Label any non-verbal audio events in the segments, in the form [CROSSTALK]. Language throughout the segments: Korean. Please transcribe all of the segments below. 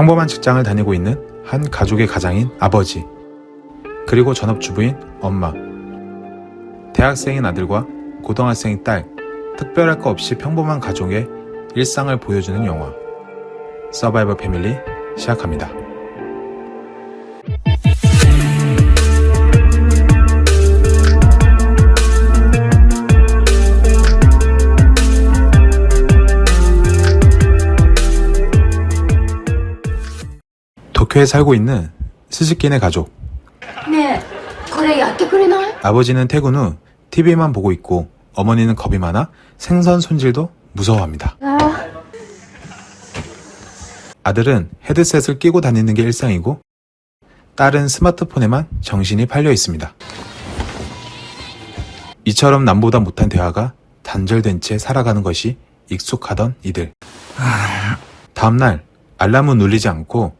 평범한 직장을 다니고 있는 한 가족의 가장인 아버지, 그리고 전업주부인 엄마, 대학생인 아들과 고등학생인 딸, 특별할 거 없이 평범한 가족의 일상을 보여주는 영화, 서바이벌 패밀리 시작합니다. 도쿄에 살고 있는 스즈키네 가족. 네, 그래, 야떼 그래나? 아버지는 퇴근 후 TV만 보고 있고 어머니는 겁이 많아 생선 손질도 무서워합니다. 아, 아들은 헤드셋을 끼고 다니는 게 일상이고 딸은 스마트폰에만 정신이 팔려 있습니다. 이처럼 남보다 못한 대화가 단절된 채 살아가는 것이 익숙하던 이들. 아. 다음날 알람은 울리지 않고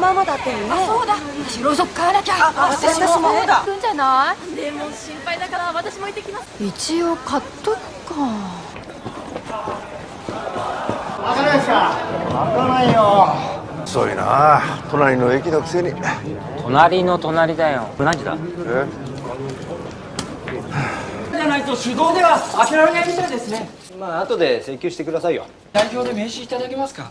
ママだ。ってねそうだ。白族買わなきゃ私も行くんじゃないでも心配だから私も行ってきます。一応買っとくか。遅いな隣の駅のくせに隣の隣だよ何時だえじゃないと手動では開けられないみたいですね。まあ後で請求してくださいよ。代表で名刺いただけますか。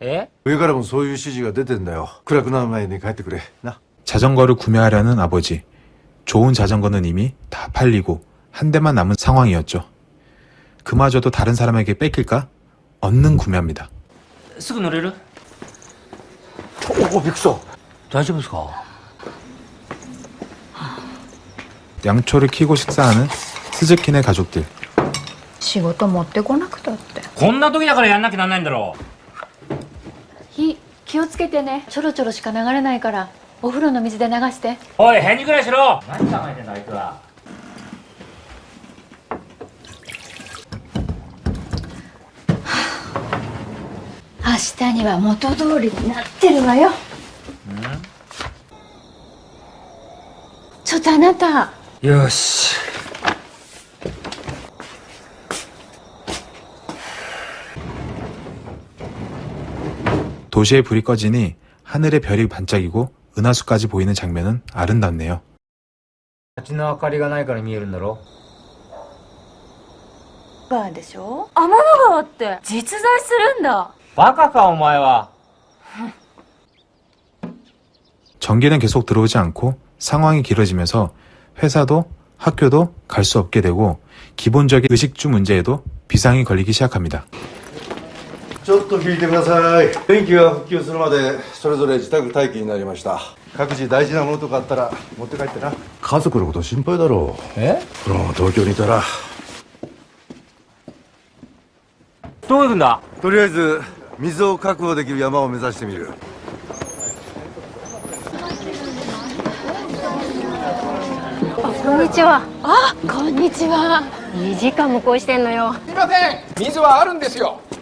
え上からもそういう指示が出てんだよ暗くなる前に帰ってくれな 자전거를 구매하려는 아버지. 좋은 자전거는 이미 다 팔리고 한 대만 남은 상황이었죠. 그마저도 다른 사람에게 뺏길까? 얻는 구매합니다. すぐ乗れるおおびっくりした大丈夫ですか 양초를 키고 식사하는 스즈키네 가족들. 仕事持ってこなくたってこんな時だからやんなきゃなんないんだろ 火気をつけてね。ちょろちょろしか流れないからお風呂の水で流して。おい返事くらいしろ。何考えてんだあいつは。明日には元通りになってるわよ。ちょっとあなた。よし 도시의 불이 꺼지니 하늘의 별이 반짝이고 은하수까지 보이는 장면은 아름답네요. 街の明かりがないから見えるんだろ川でしょ天の川って実在するんだバカかお前は 전기는 계속 들어오지 않고 상황이 길어지면서 회사도 학교도 갈 수 없게 되고 기본적인 의식주 문제에도 비상이 걸리기 시작합니다. ちょっと聞いてください。電気が復旧するまでそれぞれ自宅待機になりました。各自大事なものとかあったら持って帰ってな。家族のこと心配だろう。え？このまま東京にいたら。どこ行くんだ？とりあえず水を確保できる山を目指してみる。こんにちは。あこんにちは。2時間向こうしてんのよ。すいません。水はあるんですよ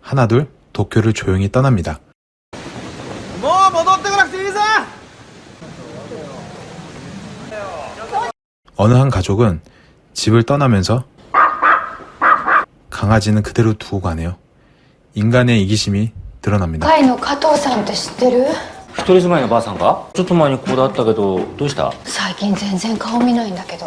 하나둘 도쿄를 조용히 떠납니다. もう戻ってこなくていいさ 어느 한 가족은 집을 떠나면서 강아지는 그대로 두고 가네요. 인간의 이기심이 드러납니다. 会の加藤さんって知ってる一人住まいのばあさんかちょっと前にここで会ったけどどうした最近全然顔見ないんだけど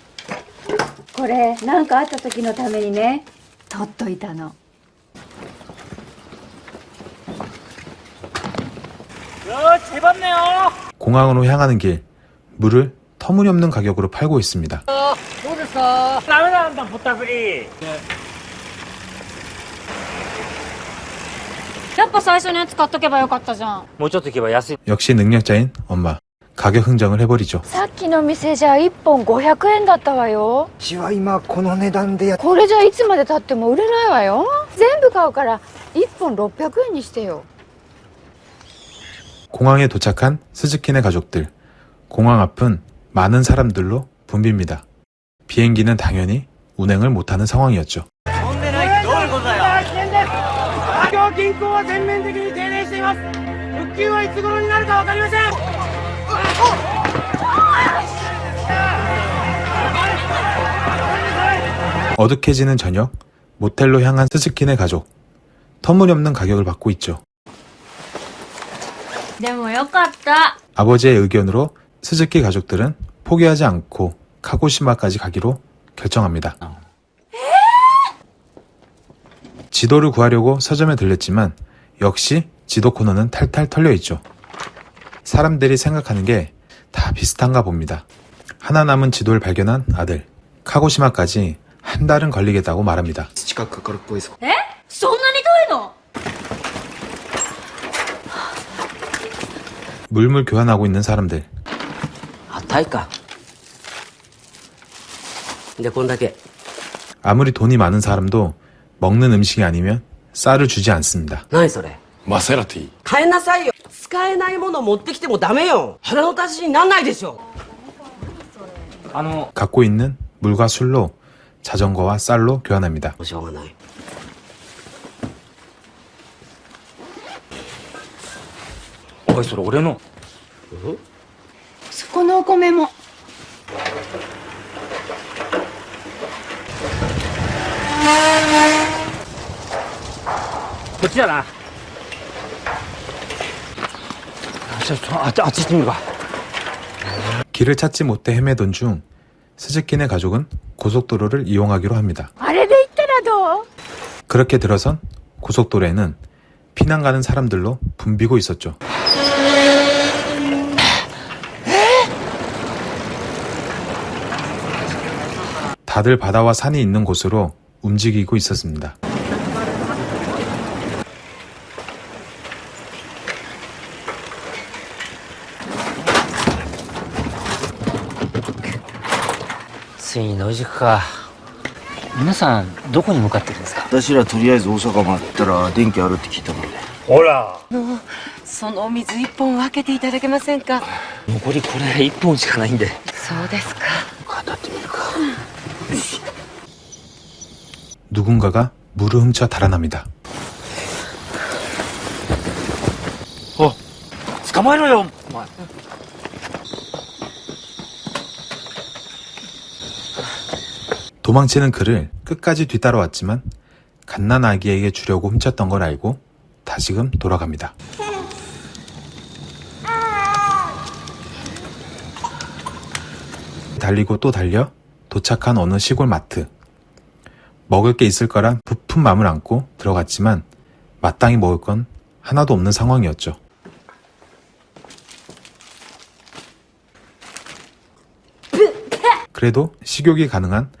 これ何かあった時のためにね取っといたの 공항으로 향하는 길, 물을 터무니없는 가격으로 팔고 있습니다. どうですかダメなんだぼったくりやっぱ最初のやつ買っとけばよかったじゃんもうちょっと行けば安い 역시 능력자인 엄마. 가격 흥정을 해버리죠. さっきの店じゃ1本500円だったわようちは今この値段でやこれじゃいつまで経っても売れないわよ全部買うから1本600円にしてよ 공항에 도착한 스즈키네 가족들. 공항 앞은 많은 사람들로 붐빕니다. 비행기는 당연히 운행을 못하는 상황이었죠. 飛んでないってどういうことだよ今日銀行は全面的に停電しています復旧はいつ頃になるか分かりません 어둑해지는 저녁, 모텔로 향한 스즈킨의 가족. 터무니없는 가격을 받고 있죠. 너무 역같다. 아버지의 의견으로 스즈키 가족들은 포기하지 않고 카고시마까지 가기로 결정합니다. 지도를 구하려고 서점에 들렸지만 역시 지도 코너는 탈탈 털려 있죠. 사람들이 생각하는 게 다 비슷한가 봅니다. 하나 남은 지도를 발견한 아들, 카고시마까지 한 달은 걸리겠다고 말합니다. 近くかかるっぽいぞそんなに遠いの 물물 교환하고 있는 사람들. あタイかじゃあこんだけ 아무리 돈이 많은 사람도 먹는 음식이 아니면 쌀을 주지 않습니다. 何それマセラティ買えなさいよ 使えないもの持ってきてもダメよ腹の足しになんないでしょあの 갖고 있는 물과 술로 자전거와 쌀로 교환합니다. しょうがないおいそれ俺のそこのお米もこっちだな 아, 아, 길을 찾지 못해 헤매던 중 스즈키네 가족은 고속도로를 이용하기로 합니다. 아래에 있더라도. 그렇게 들어선 고속도로에는 피난 가는 사람들로 붐비고 있었죠. 다들 바다와 산이 있는 곳으로 움직이고 있었습니다. ついに野宿か皆さんどこに向かってるんですか私らとりあえず大阪回ったら電気あるって聞いたもんでほらそのお水一本分けていただけませんか残りこれ1本しかないんでそうですか 누군가가 물을 훔쳐 달아납니다. 捕まえろよお前 도망치는 그를 끝까지 뒤따라왔지만 갓난 아기에게 주려고 훔쳤던 걸 알고 다시금 돌아갑니다. 달리고 또 달려 도착한 어느 시골 마트. 먹을 게 있을 거란 부푼 마음을 안고 들어갔지만 마땅히 먹을 건 하나도 없는 상황이었죠. 그래도 식욕이 가능한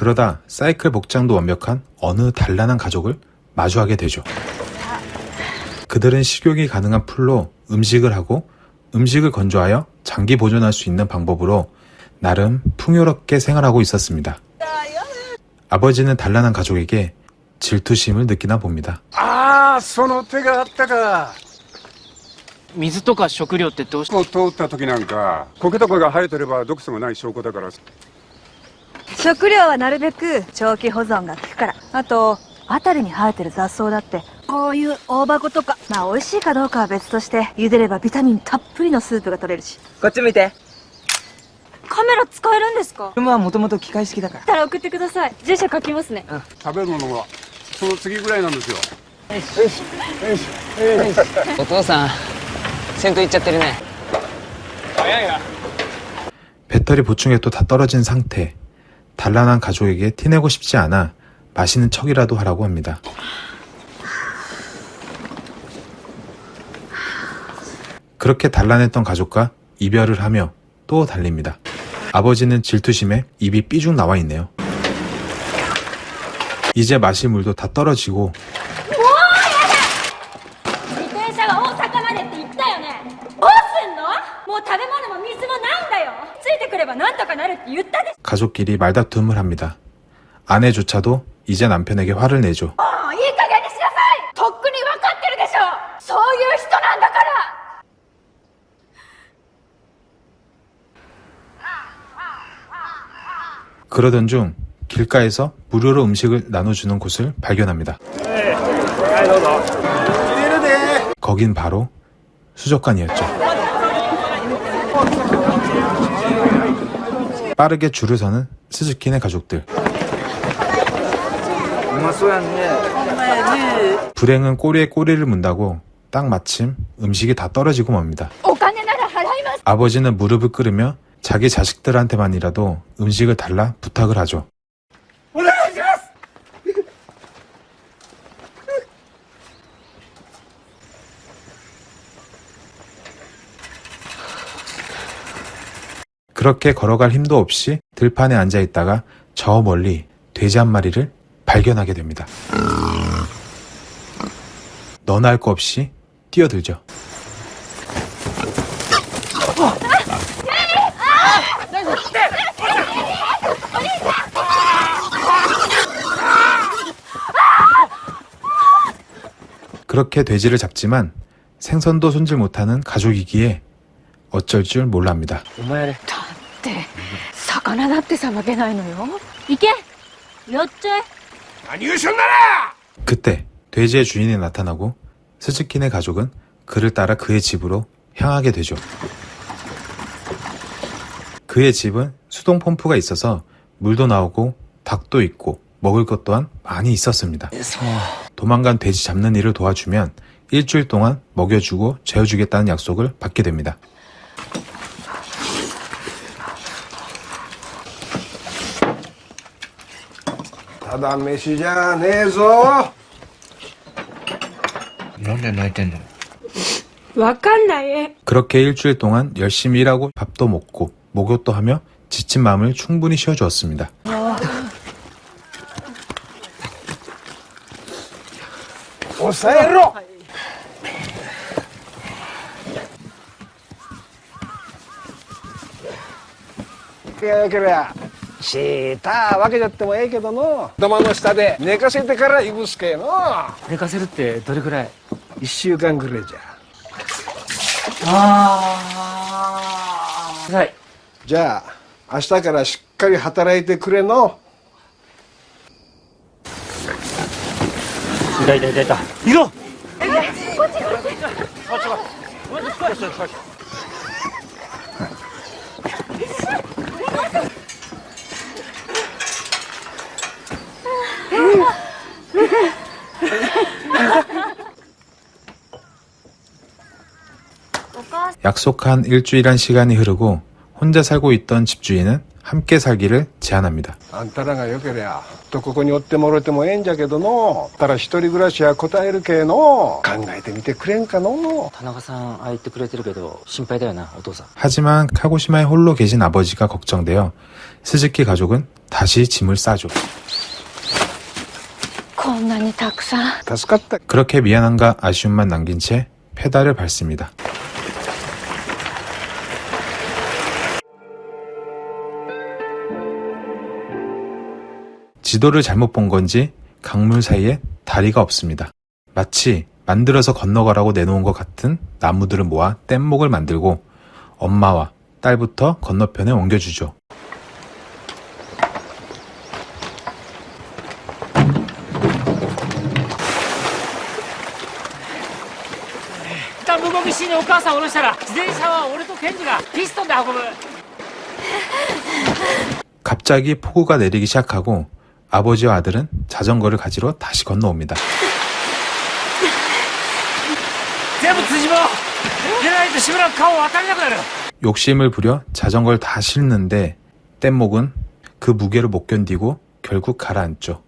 그러다 사이클 복장도 완벽한 어느 단란한 가족을 마주하게 되죠. 그들은 식욕이 가능한 풀로 음식을 하고 음식을 건조하여 장기 보존할 수 있는 방법으로 나름 풍요롭게 생활하고 있었습니다. 아버지는 단란한 가족에게 질투심을 느끼나 봅니다. ああその手があったか水とか食料ってどうしこう通った時なんか苔とかが生えてれば毒素がない証拠だから 食料はなるべく長期保存が効くからあと辺りに生えてる雑草だってこういう大箱とかまあ美味しいかどうかは別として茹でればビタミンたっぷりのスープが取れるしこっち向いてカメラ使えるんですか車はもともと機械式だからたら送ってください住所書きますね食べるものはその次ぐらいなんですよお父さん先頭行っちゃってるね 배터리 보충액도 다 떨어진 상태. 단란한 가족에게 티내고 싶지 않아 마시는 척이라도 하라고 합니다. 그렇게 단란했던 가족과 이별을 하며 또 달립니다. 아버지는 질투심에 입이 삐죽 나와 있네요. 이제 마실 물도 다 떨어지고 가족끼리 말다툼을 합니다. 아내조차도 이제 남편에게 화를 내죠. 그러던 중 길가에서 무료로 음식을 나눠주는 곳을 발견합니다. 거긴 바로 수족관이었죠. 빠르게 줄을 서는 스즈키네 가족들. 불행은 꼬리에 꼬리를 문다고 딱 마침 음식이 다 떨어지고 맙니다. 아버지는 무릎을 꿇으며 자기 자식들한테만이라도 음식을 달라 부탁을 하죠. 그렇게 걸어갈 힘도 없이 들판에 앉아 있다가 저 멀리 돼지 한 마리를 발견하게 됩니다. 너나 할 거 없이 뛰어들죠. 그렇게 돼지를 잡지만 생선도 손질 못하는 가족이기에 어쩔 줄 몰랍니다. お前やれって魚だってさばけないのよ行けやっちゃえ何をしよんなら 그때 돼지의 주인이 나타나고 스즈키네 가족은 그를 따라 그의 집으로 향하게 되죠. 그의 집은 수동 펌프가 있어서 물도 나오고 닭도 있고 먹을 것 또한 많이 있었습니다. そう 도망간 돼지 잡는 일을 도와주면 일주일 동안 먹여주고 재워주겠다는 약속을 받게 됩니다. ただ飯じゃねえぞなんで泣いてんのわかんないえ 그렇게 일주일 동안 열심히 일하고 밥도 먹고 목욕도 하며 지친 마음을 충분히 쉬어주었습니다. 抑えろい やよけりゃしたわけじゃってもええけどの。土間の下で寝かせてからいぶすけえの。寝かせるってどれくらい？一週間くらいじゃ。ああはいじゃあ明日からしっかり働いてくれの。痛い痛い痛い痛い。いろ。お母さん [LAUGHS] 약속한 일주일한 시간이 흐르고 혼자 살고 있던 집주인은 함께 살기를 제안합니다. あんたらがよけりゃとここにおってもろてもええんじゃけどのたら一人暮らしは答えるけえの考えてみてくれんかの田中さんああ言ってくれてるけど心配だよなお父さん 하지만 카고시마에 홀로 계신 아버지가 걱정되어 스즈키 가족은 다시 짐을 싸죠. 겁나니 닥사. 다스갔다. 그렇게 미안함과 아쉬움만 남긴 채 페달을 밟습니다. 지도를 잘못 본 건지 강물 사이에 다리가 없습니다. 마치 만들어서 건너가라고 내놓은 것 같은 나무들을 모아 뗏목을 만들고 엄마와 딸부터 건너편에 옮겨주죠. 좋아서 오르셔라. 지대사와 오늘도 괜지가 비슷한데 하고 뭐. 갑자기 폭우가 내리기 시작하고 아버지와 아들은 자전거를 가지러 다시 건너옵니다. 대부 드시고 욕심을 부려 자전거를 다 싣는데 뗏목은 그 무게를 못 견디고 결국 가라앉죠.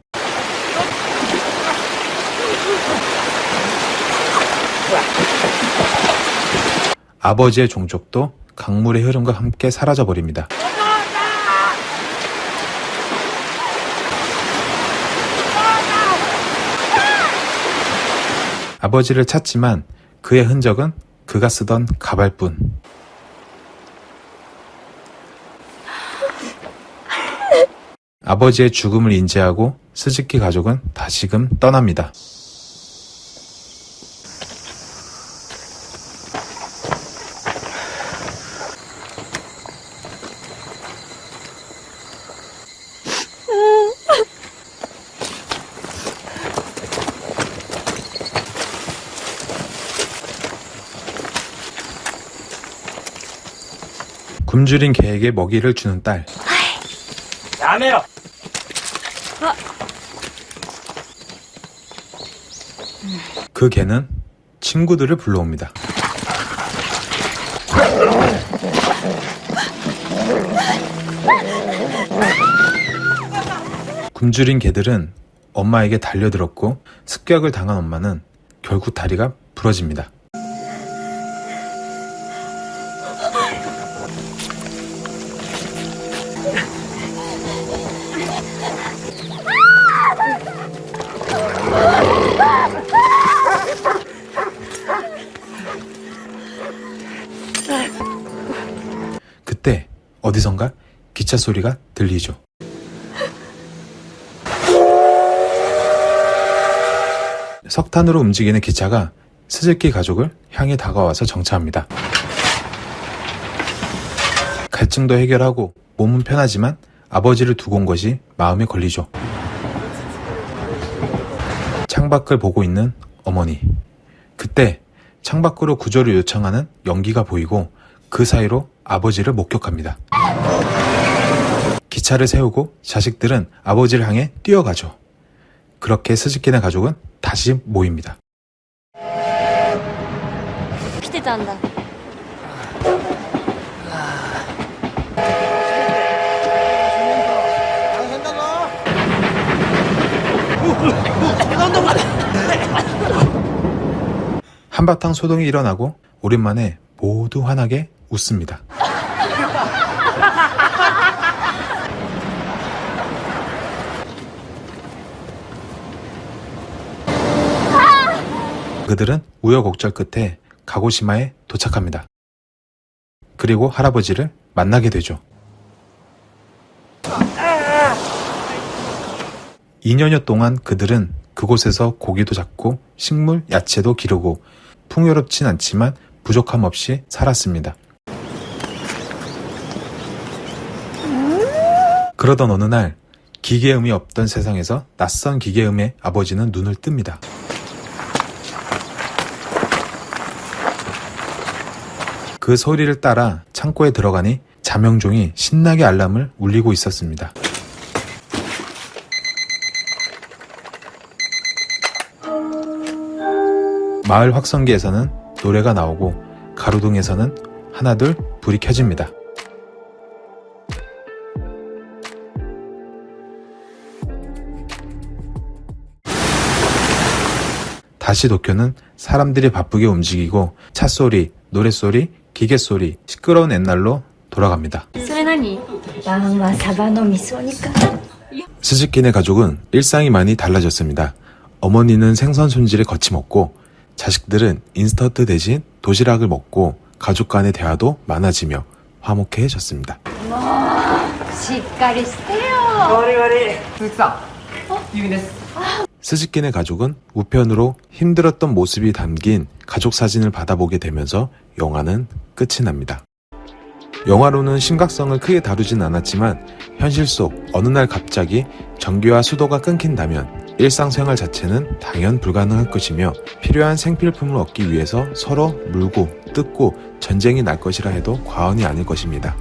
아버지의 종족도 강물의 흐름과 함께 사라져 버립니다. 아버지를 찾지만 그의 흔적은 그가 쓰던 가발뿐. 아버지의 죽음을 인지하고 스즈키 가족은 다시금 떠납니다. 굶주린 개에게 먹이를 주는 딸. 안 해요. 아. 그 개는 친구들을 불러옵니다. 굶주린 개들은 엄마에게 달려들었고 습격을 당한 엄마는 결국 다리가 부러집니다. 어디선가 기차 소리가 들리죠. 석탄으로 움직이는 기차가 스즈키 가족을 향해 다가와서 정차합니다. 갈증도 해결하고 몸은 편하지만 아버지를 두고 온 것이 마음에 걸리죠. 창밖을 보고 있는 어머니. 그때 창밖으로 구조를 요청하는 연기가 보이고 그 사이로 아버지를 목격합니다. 기차를 세우고 자식들은 아버지를 향해 뛰어가죠. 그렇게 스즈키네 가족은 다시 모입니다. 기대한다. 한바탕 소동이 일어나고 오랜만에 모두 환하게 웃습니다. 그들은 우여곡절 끝에 가고시마에 도착합니다. 그리고 할아버지를 만나게 되죠. 2년여 동안 그들은 그곳에서 고기도 잡고 식물, 야채도 기르고 풍요롭진 않지만 부족함 없이 살았습니다. 그러던 어느 날 기계음이 없던 세상에서 낯선 기계음의 아버지는 눈을 뜹니다. 그 소리를 따라 창고에 들어가니 자명종이 신나게 알람을 울리고 있었습니다. 마을 확성기에서는 노래가 나오고 가로등에서는 하나둘 불이 켜집니다. 다시 도쿄는 사람들이 바쁘게 움직이고 차 소리, 노랫소리, 기계 소리, 시끄러운 옛날로 돌아갑니다. 스즈킨의 가족은 일상이 많이 달라졌습니다. 어머니는 생선 손질에 거침없고 자식들은 인스턴트 대신 도시락을 먹고 가족 간의 대화도 많아지며 화목해졌습니다. 어, 뭐, 집가리 스테요. 머리 머리. 어? 불쌍. 유인스 스즈키네 가족은 우편으로 힘들었던 모습이 담긴 가족 사진을 받아보게 되면서 영화는 끝이 납니다. 영화로는 심각성을 크게 다루진 않았지만 현실 속 어느 날 갑자기 전기와 수도가 끊긴다면 일상생활 자체는 당연 불가능할 것이며 필요한 생필품을 얻기 위해서 서로 물고 뜯고 전쟁이 날 것이라 해도 과언이 아닐 것입니다.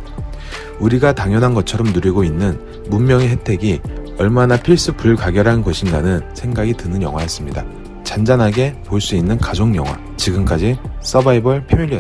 우리가 당연한 것처럼 누리고 있는 문명의 혜택이 얼마나 필수 불가결한 것인가는 생각이 드는 영화였습니다. 잔잔하게 볼 수 있는 가족 영화. 지금까지 서바이벌 패밀리였습니다.